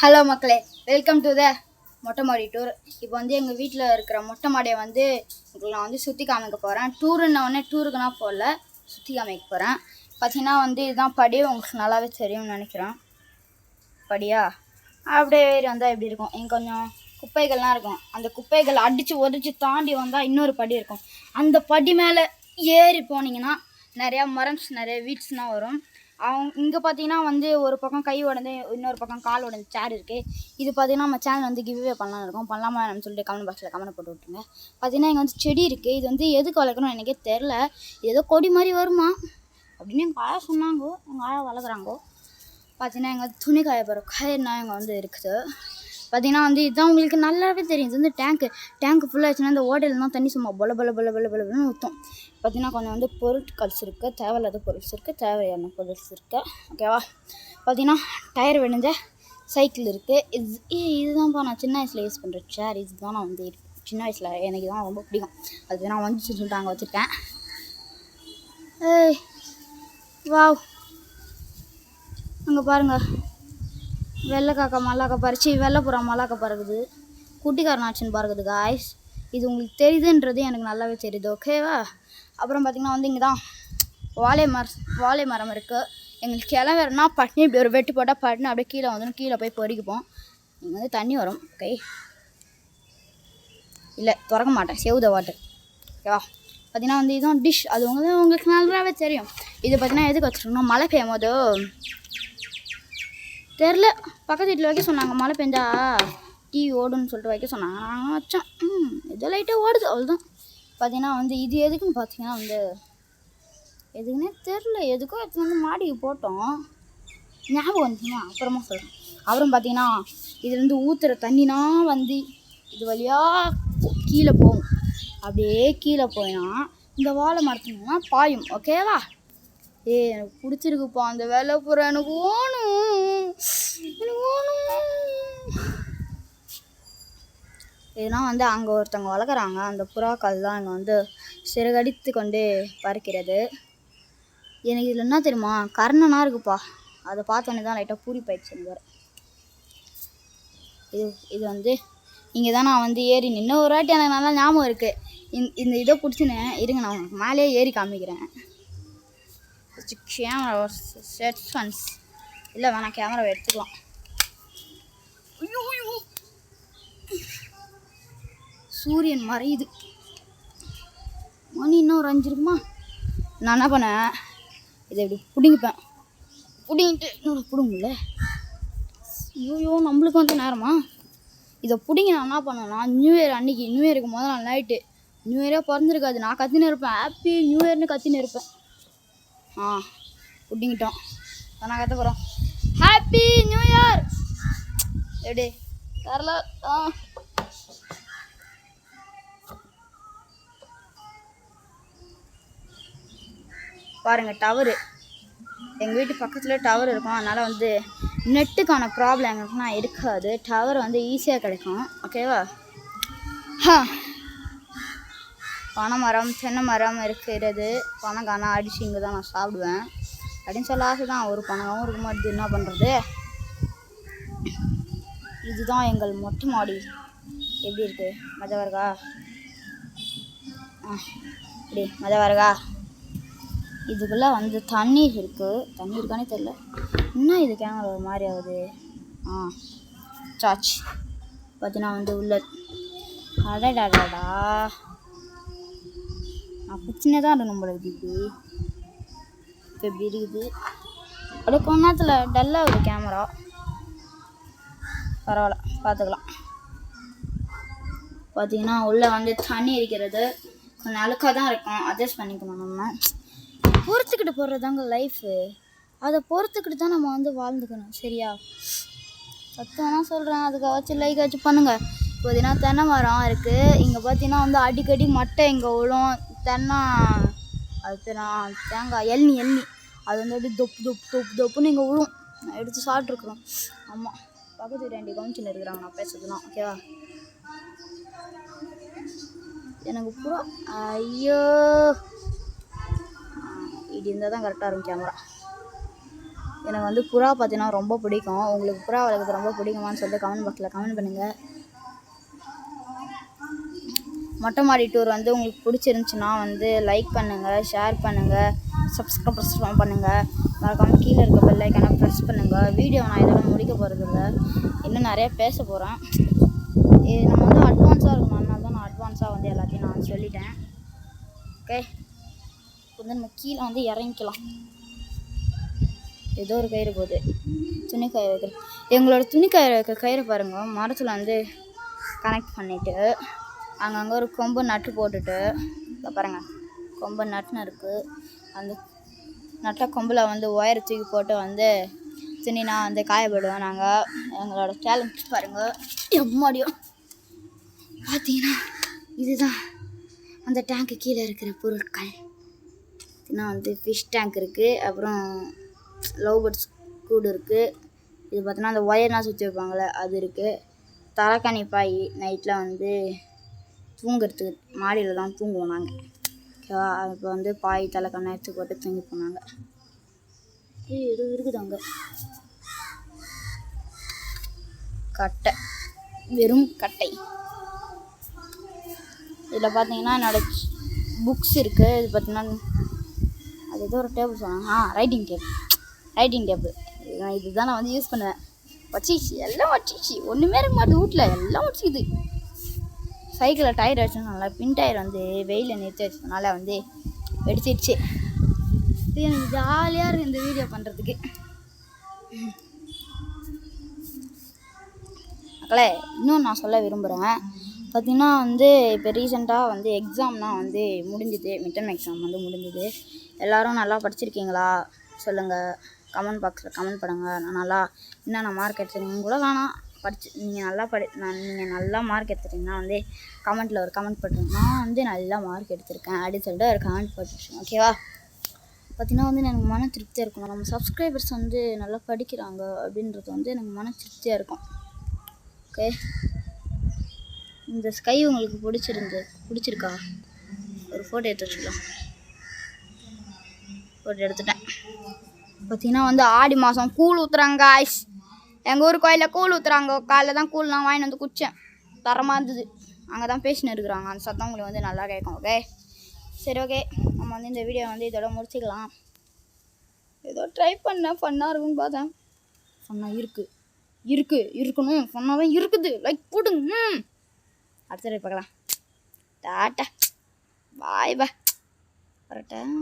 Hello மக்களே welcome to the மொட்டை மாடி டூர் இப்போ வந்து எங்கள் வீட்டில் இருக்கிற மொட்டை மாடியை வந்து உங்களுக்கு நான் வந்து சுற்றி காமிக்க போகிறேன் டூருன்ன உடனே போகல சுற்றி காமிக்க போகிறேன் பார்த்தீங்கன்னா வந்து இதுதான் படி உங்களுக்கு நல்லாவே தெரியும்னு நினைக்கிறேன். படியா? அப்படியே ஏறி வந்தால் எப்படி இருக்கும்? இங்கே கொஞ்சம் குப்பைகள்லாம் இருக்கும். அந்த குப்பைகள் அடித்து உதச்சி தாண்டி வந்தால் இன்னொரு படி இருக்கும். அந்த படி மேலே ஏறி போனீங்கன்னா நிறையா மரம்ஸ் நிறைய வீட்ஸ்லாம் வரும். அவங்க இங்கே பார்த்தீங்கன்னா வந்து ஒரு பக்கம் கை உடந்து இன்னொரு பக்கம் கால் உடஞ்ச சேர் இருக்குது இது பார்த்தீங்கன்னா நம்ம சேனல் வந்து கிவ்வே பண்ணலாம் இருக்கோம். பண்ணலாமா நம்ம சொல்லிட்டு கமெண்ட் பாக்ஸில் கமெண்ட் போட்டு விட்டுருங்க. பார்த்தீங்கன்னா இங்கே வந்து செடி இருக்குது இது வந்து எதுக்கு வளர்க்கணும்னு எனக்கே தெரில ஏதோ கொடி மாதிரி வருமா? அப்படின்னு எங்கள் ஆயா சொன்னாங்கோ. எங்கள் ஆயா வளர்க்குறாங்கோ. பார்த்தீங்கன்னா எங்கள் துணி காய போகிற என்ன இங்கே வந்து இருக்குது. பார்த்தீங்கன்னா வந்து இதுதான் உங்களுக்கு நல்லாவே தெரியும். இது வந்து டேங்க்கு டேங்க் ஃபுல்லாகிடுச்சுன்னா இந்த ஓட்டையில் தான் தண்ணி சும்மா பொல பொல பொல பொல பொலன்னு ஊற்றும் பார்த்தீங்கன்னா கொஞ்சம் வந்து பொருட்கள்ஸ் இருக்குது தேவையில்லாத பொருட்ஸ் இருக்குது தேவையான பொருட்ஸ் இருக்குது ஓகேவா பார்த்தீங்கன்னா டயர் விழுந்த சைக்கிள் இருக்குது இது இதுதான்ப்பா நான் சின்ன வயசில் யூஸ் பண்ணுற சேர் இதுதான் நான் வந்து சின்ன வயசில் எனக்கு தான் ரொம்ப பிடிக்கும். அது நான் வந்து சொல்லிட்டு அங்கே வச்சுருக்கேன். ஏய் வாவ். அங்கே பாருங்க. வெள்ளை காக்கா மல்லாக்கா பறிச்சு வெள்ளைப்புறா மல்லாக்கா பறக்குது. குட்டிக்காரனாச்சின்னு பறக்குது காய்ஸ் இது உங்களுக்கு தெரியுதுன்றது எனக்கு நல்லாவே தெரியுது ஓகேவா அப்புறம் பார்த்திங்கன்னா வந்து இங்கே தான் வாழை மரம் வாழை மரம் இருக்குது எங்களுக்கு கிளை வேறுனா பட்னி இப்படி ஒரு வெட்டு போட்டால் பட்னி அப்படியே கீழே வந்துடும் கீழே போய் பொறிக்குப்போம். இங்கே வந்து தண்ணி வரும் ஓகே இல்லை திறக்க மாட்டேன் சேவ் த வாட்டர் ஓகேவா பார்த்தீங்கன்னா வந்து இதுவும் டிஷ் அது வந்து உங்களுக்கு நல்லாவே தெரியும். இது பார்த்தீங்கன்னா எதுக்கு வச்சுருக்கோம்னா மழை பெய்யும் போது தெரில. பக்கத்து வீட்டில் வைக்க சொன்னாங்க. மழை பெஞ்சா டிவி ஓடுன்னு சொல்லிட்டு வைக்க சொன்னாங்க. நாங்கள் வச்சோம் ம் ஏதோ லைட்டாக ஓடுது. அவ்வளோதான் பார்த்தீங்கன்னா வந்து இது எதுக்குன்னு பார்த்தீங்கன்னா வந்து எதுக்குன்னே தெரில. எதுக்கோ எடுத்து வந்து மாடிக்கு போட்டோம். ஞாபகம் வந்துச்சுமா அப்புறமா சொல்கிறேன் அப்புறம் பார்த்தீங்கன்னா இதுலேருந்து ஊற்றுற தண்ணினா வந்து இது வழியாக கீழே போகும். அப்படியே கீழே போயினா இந்த வாழை மரத்துனா பாயும். ஓகேவா ஏய் எனக்கு பிடிச்சிருக்குப்பா அந்த வேலை போகிற எனக்கு ஓணும். எனக்கு ஓணும். இதெல்லாம் வந்து அங்கே ஒருத்தவங்க வளர்க்குறாங்க. அந்த புறாக்கள் தான் இங்கே வந்து சிறகடித்து கொண்டு பறக்கிறது. எனக்கு இதில் என்ன தெரியுமா? கர்ணனா இருக்குப்பா. அதை பார்த்தோன்னே தான் லைட்டாக பூரி பயிற்சி எனக்கு இது இது வந்து இங்கே தான் நான் வந்து ஏறி நின்று ஒரு வாட்டி எனக்கு நல்லா ஞாபகம் இருக்குது இந்த இந்த இதை பிடிச்சின்னு இருங்க நான் உங்களுக்கு மேலேயே ஏறி காமிக்கிறேன். கேமரா செட் ஃபன்ஸ் இல்லை வேணாம் கேமராவை எடுத்துக்கலாம். சூரியன் மறையுது. மணி இன்னும் ஒரு அஞ்சு இருக்குமா? நான் என்ன பண்ணேன்? இதை இப்படி பிடிங்கிப்பேன். பிடிங்கிட்டு இன்னொரு பிடுங்கல ஐயோ நம்மளுக்கு வந்து நேரமா? இதை பிடிங்கி நான் என்ன பண்ணேன்னா நியூ இயர் அன்னைக்கு நியூ இயருக்கு முதல் நாள் நைட்டு நியூ இயரே பிறந்திருக்காது. நான் கத்தின்னு இருப்பேன். ஹாப்பி நியூ இயர்னு கத்தின்னு இருப்பேன். ஆ குட்டிங்கிட்டோம் நான் கற்று போகிறோம் ஹாப்பி நியூ இயர் எப்படி தரல ஆ. பாருங்கள் டவரு. எங்கள் வீட்டு பக்கத்தில் டவர் இருக்கும். அதனால் வந்து நெட்டுக்கான ப்ராப்ளம் எங்களுக்குனா இருக்காது. டவர் வந்து ஈஸியாக கிடைக்கும். ஓகேவா ஹா பனை மரம் தென்னை மரம் இருக்கிறது பனங்கானா அடிச்சு இங்கே தான் நான் சாப்பிடுவேன். அப்படின்னு சொல்ல ஆசை தான் ஒரு பனங்காவும் இருக்க மாட்டேது என்ன பண்ணுறது இதுதான் எங்கள் மொட்டை மாடி. எப்படி இருக்கு? மஜா வருகா ஆ இப்படி மஜா வருகா இதுக்குள்ளே வந்து தண்ணீர் இருக்குது தண்ணி இருக்கானே தெரில இன்னும் இது? கேமரா ஒரு மாதிரி ஆகுது. ஆ சார்ஜ் பார்த்தீங்கன்னா வந்து உள்ள அடடாடாடா. நான் பிரச்சனை தான் இருக்கணும் போல இப்படி. இப்போ இப்படி இருக்குது. அப்படியே கொஞ்ச நேரத்தில் டல்லாகுது கேமரா பரவாயில்ல பார்த்துக்கலாம். பார்த்தீங்கன்னா உள்ளே வந்து தண்ணி இருக்கிறது. கொஞ்சம் அழுக்காக தான் இருக்கும். அட்ஜஸ்ட் பண்ணிக்கணும் நம்ம. பொறுத்துக்கிட்டு போடுறதாங்க லைஃபு அதை பொறுத்துக்கிட்டு தான் நம்ம வந்து வாழ்ந்துக்கணும். சரியா? சத்தம்னா சொல்கிறேன் அதுக்கு லைக்காச்சும் லைக் வச்சு பண்ணுங்கள் பார்த்தீங்கன்னா தென்னை மரம் இருக்குது இங்கே பார்த்தீங்கன்னா வந்து அடிக்கடி மட்டை இங்கே விழும் தென்னை அது பேர் நான் தேங்காய் எள்நி எள்நி அது வந்து அப்படியே தொப்பு தொப்பு தொப்பு தொப்புன்னு இங்கே விழும் நான் எடுத்து சாப்பிட்ருக்குறோம் ஆமாம் பக்கத்து வீட்டு ஆண்டி இருக்கிறாங்க. நான் பேசுறதுலாம் ஓகேவா எனக்கு பூரா ஐயோ. இது இருந்தால் தான் கரெக்டாக இருக்கும் கேமரா எனக்கு வந்து புறா பார்த்தீங்கன்னா ரொம்ப பிடிக்கும். உங்களுக்கு புறா வளர்க்குறது ரொம்ப பிடிக்குமான்னு சொல்லிட்டு கமெண்ட் பாக்ஸில் கமெண்ட் பண்ணுங்கள் மொட்டை மாடி டூர் வந்து உங்களுக்கு பிடிச்சிருந்துச்சுன்னா வந்து லைக் பண்ணுங்கள் ஷேர் பண்ணுங்கள் சப்ஸ்கிரைப் ப்ரெஸ் பண்ணுங்கள் மறக்காமல் கீழே இருக்க பெல் ஐக்கான ப்ரெஸ் பண்ணுங்கள் வீடியோ நான் இதெல்லாம் முடிக்க போகிறதில்ல இன்னும் நிறைய பேச போகிறேன் நம்ம வந்து அட்வான்ஸாக இருக்கணும். அதனால தான் நான் அட்வான்ஸாக வந்து எல்லாத்தையும் நான் சொல்லிட்டேன். ஓகே வந்து நம்ம கீழே வந்து இறங்கிக்கலாம். ஏதோ ஒரு கயிறு போகுது. துணி கயிறு வைக்கிற எங்களோட துணி கயிறு கயிறு பாருங்கள் மரத்தில் வந்து கனெக்ட் பண்ணிவிட்டு அங்கங்கே ஒரு கொம்பு நட்டு போட்டுட்டு இதை பாருங்க கொம்பு நட்டுன்னு இருக்குது அந்த நட்ட கொம்பில் வந்து ஒயரை தூக்கி போட்டு வந்து துணினா வந்து காயப்படுவோம் நாங்கள் எங்களோட டேலண்ட் பாருங்கள் எம்மாடியும் பார்த்தீங்கன்னா இதுதான். அந்த டேங்க்கு கீழே இருக்கிற பொருட்கள். பார்த்தீங்கன்னா வந்து ஃபிஷ் டேங்க் இருக்குது அப்புறம் லவ் பேர்ட்ஸ் கூடு இருக்குது இது பார்த்தோன்னா அந்த ஒயர்லாம் சுற்றி வைப்பாங்களே அது இருக்குது தலைக்காணி பாய் நைட்டில் வந்து தூங்குறதுக்கு மாடியில் தான் தூங்குவோம் நாங்கள் ஓகேவா அப்போ வந்து பாய் தலைக்காணி எடுத்து போட்டு தூங்கி போனாங்க ஏய் ஏதோ இருக்குது அங்கே? கட்டை. வெறும் கட்டை. இதில் பார்த்தீங்கன்னா என்னோட புக்ஸ் இருக்குது இது பார்த்தீங்கன்னா அது ஏதோ ஒரு டேபிள் சொன்னாங்க. ஆ ரைட்டிங் டேபிள் ரைட்டிங் டேபிள் இதுதான் நான் வந்து யூஸ் பண்ணுவேன். வச்சிச்சு எல்லாம் வச்சிச்சு. ஒன்றுமே இருக்க மாட்டேது. வீட்டில் எல்லாம் வச்சிக்குது. சைக்கிளில் டயர் அடிச்சதுனால பின் டயர் வந்து வெயிலில் நிறுத்தி வச்சதுனால வந்து வெடிச்சிடுச்சு இது எனக்கு ஜாலியாக இருக்குது இந்த வீடியோ பண்ணுறதுக்கு மக்களே இன்னும் நான் சொல்ல விரும்புகிறேன் பார்த்திங்கன்னா வந்து இப்போ ரீசெண்டாக வந்து எக்ஸாம்னால் வந்து முடிஞ்சுது. மிட்டம் எக்ஸாம் வந்து முடிஞ்சுது. எல்லோரும் நல்லா படிச்சிருக்கீங்களா? சொல்லுங்கள் கமெண்ட் பாக்ஸில் கமெண்ட் பண்ணுங்கள் நான் நல்லா என்னென்ன மார்க் எடுத்துருக்கீங்க கூட வேணாம். படிச்சு நீங்கள் நல்லா படி நான் நீங்கள் நல்லா மார்க் எடுத்துட்டீங்கன்னா வந்து கமெண்ட்டில் ஒரு கமெண்ட் போட்டுருங்க. நான் வந்து நல்லா மார்க் எடுத்திருக்கேன் அப்படின்னு சொல்லிட்டு ஒரு கமெண்ட் போட்டுருக்கேன். ஓகேவா பார்த்தீங்கன்னா வந்து எனக்கு மன திருப்தியாக இருக்கும். நம்ம சப்ஸ்கிரைபர்ஸ் வந்து நல்லா படிக்கிறாங்க அப்படின்றது வந்து எனக்கு மன திருப்தியாக இருக்கும். ஓகே இந்த ஸ்கை உங்களுக்கு பிடிச்சிருந்து பிடிச்சிருக்கா? ஒரு ஃபோட்டோ எடுத்து வச்சுக்கலாம். ஃபோட்டோ எடுத்துட்டேன். பார்த்தீங்கன்னா வந்து ஆடி மாதம் கூழ் ஊற்றுறாங்க ஐஸ் எங்கள் ஊர் கோயிலில் கூழ் ஊற்றுறாங்க காலைல தான் கூழ்லாம் வாங்கிட்டு வந்து குடித்தேன் தரமாக இருந்தது. அங்கே தான் பேசின்னு இருக்கிறாங்க. அந்த சத்தம் உங்களுக்கு வந்து நல்லா கேட்கும் ஓகே சரி ஓகே நம்ம வந்து இந்த வீடியோ வந்து இதோட முடிச்சுக்கலாம். ஏதோ ட்ரை பண்ணேன். ஃபன்னாக இருக்குன்னு பார்த்தேன். ஃபன்னாக இருக்குது இருக்குது இருக்கணும். ஃபன்னாகவே இருக்குது. லைக் போடுங்க ம். அடுத்த பார்க்கலாம். டாட்டா. பாய் பாய் வரட்டேன்